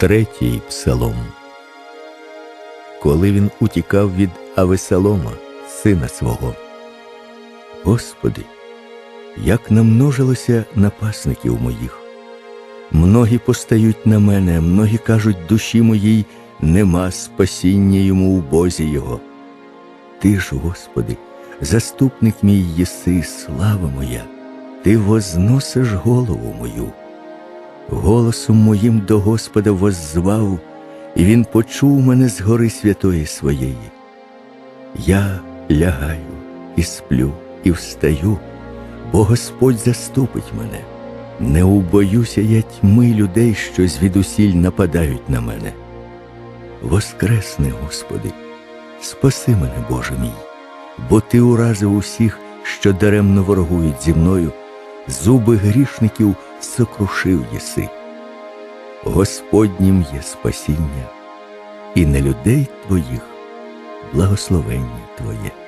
Третій псалом. Коли він утікав від Авесалома, сина свого. Господи, як намножилося напасників моїх. Многі постають на мене, многі кажуть душі моїй, нема спасіння йому у Бозі Його. Ти ж, Господи, заступник мій єси, слава моя, Ти возносиш голову мою. Голосом моїм до Господа воззвав, і Він почув мене з гори святої своєї. Я лягаю і сплю, і встаю, бо Господь заступить мене. Не убоюся я тьми людей, що звідусіль нападають на мене. Воскресни, Господи, спаси мене, Боже мій, бо Ти уразив усіх, що даремно ворогують зі мною, зуби грішників сокрушив єси. Господнім є спасіння, і на людей Твоїх благословення Твоє.